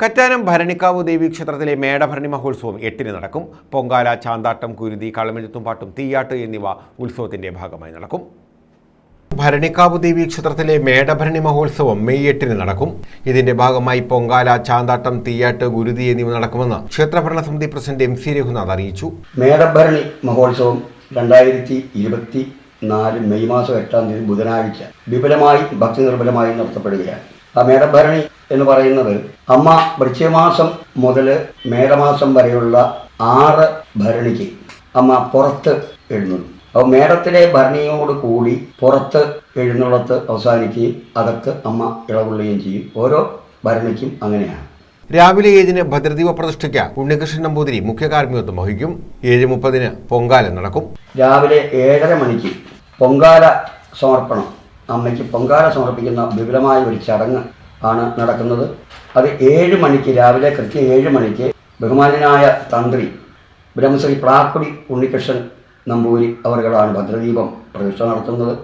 കറ്റാനം ഭരണിക്കാവ് ദേവി ക്ഷേത്രത്തിലെ മേടഭരണി മഹോത്സവം എട്ടിന് നടക്കും. പൊങ്കാല ചാന്താട്ടം കുരുതി കളമെഴുത്തും പാട്ടും തീയാട്ട് എന്നിവ ഉത്സവത്തിന്റെ ഭാഗമായി നടക്കും. ഭരണിക്കാവ് ദേവി ക്ഷേത്രത്തിലെ മേടഭരണി മഹോത്സവം മെയ് എട്ടിന് നടക്കും. ഇതിന്റെ ഭാഗമായി പൊങ്കാല ചാന്താട്ടം തീയാട്ട് ഗുരുതി എന്നിവ നടക്കുമെന്ന് ക്ഷേത്രഭരണ സമിതി പ്രസിഡന്റ് എം സി രഘുനാഥ് അറിയിച്ചു. മേടഭരണി മഹോത്സവം രണ്ടായിരത്തി ഇരുപത്തി നാല് മെയ് മാസം എട്ടാം തീയതി ബുധനാഴ്ച വിപുലമായി ഭക്തി നിർബലമായി നടത്തപ്പെടുകയാണ്. ആ മേടഭരണി എന്ന് പറയുന്നത് അമ്മ വൃശ്ചികമാസം മുതൽ മേടമാസം വരെയുള്ള ആറ് ഭരണിക്ക് അമ്മ പുറത്ത് എഴുന്നള്ളു അപ്പോൾ മേടത്തിലെ ഭരണിയോട് കൂടി പുറത്ത് എഴുന്നള്ളത്ത് അവസാനിക്കുകയും അകത്ത് അമ്മ ഇളകൊള്ളുകയും ചെയ്യും. ഓരോ ഭരണിക്കും അങ്ങനെയാണ്. രാവിലെ ഏഴിന് ഭദ്രദീപ പ്രതിഷ്ഠയ്ക്ക് ഉണ്ണികൃഷ്ണൻ നമ്പൂതിരി മുഖ്യ കാർമ്മികത്വം വഹിക്കും. ഏഴ് മുപ്പതിന് പൊങ്കാല നടക്കും. രാവിലെ ഏഴര മണിക്ക് പൊങ്കാല സമർപ്പണം. അമ്മയ്ക്ക് പൊങ്കാല സമർപ്പിക്കുന്ന വിപുലമായ ഒരു ചടങ്ങ് ആണ് നടക്കുന്നത്. അത് ഏഴ് മണിക്ക് രാവിലെ കൃത്യം ഏഴ് മണിക്ക് ബഹുമാനായ തന്ത്രി ബ്രഹ്മശ്രീ പ്രാക്കുടി ഉണ്ണികൃഷ്ണൻ നമ്പൂരി അവർകളാണ് ഭദ്രദീപം പ്രതിഷ്ഠ നടത്തുന്നത്.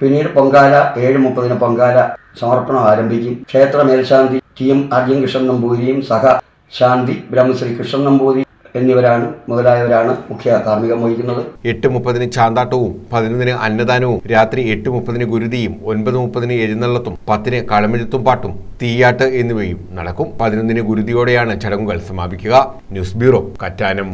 പിന്നീട് പൊങ്കാല ഏഴ് മുപ്പതിന് പൊങ്കാല സമർപ്പണം ആരംഭിക്കും. ക്ഷേത്ര മേൽശാന്തി ടി എം അർജുൻ കൃഷ്ണൻ നമ്പൂരിയും സഹ ശാന്തി ബ്രഹ്മശ്രീ കൃഷ്ണൻ നമ്പൂരി എന്നിവരാണ് മുതലായവരാണ് മുഖ്യ കാർമ്മികം വഹിക്കുന്നത്. എട്ട് മുപ്പതിന് ചാന്താട്ടവും പതിനൊന്നിന് അന്നദാനവും രാത്രി എട്ട് മുപ്പതിന് ഗുരുതിയും ഒൻപത് മുപ്പതിന് എഴുന്നള്ളത്തും പത്തിന് കളമെഴുത്തും പാട്ടും തീയാട്ട് എന്നിവയും നടക്കും. പതിനൊന്നിന് ഗുരുതിയോടെയാണ് ചടങ്ങുകൾ സമാപിക്കുക. News bureau Kattanam.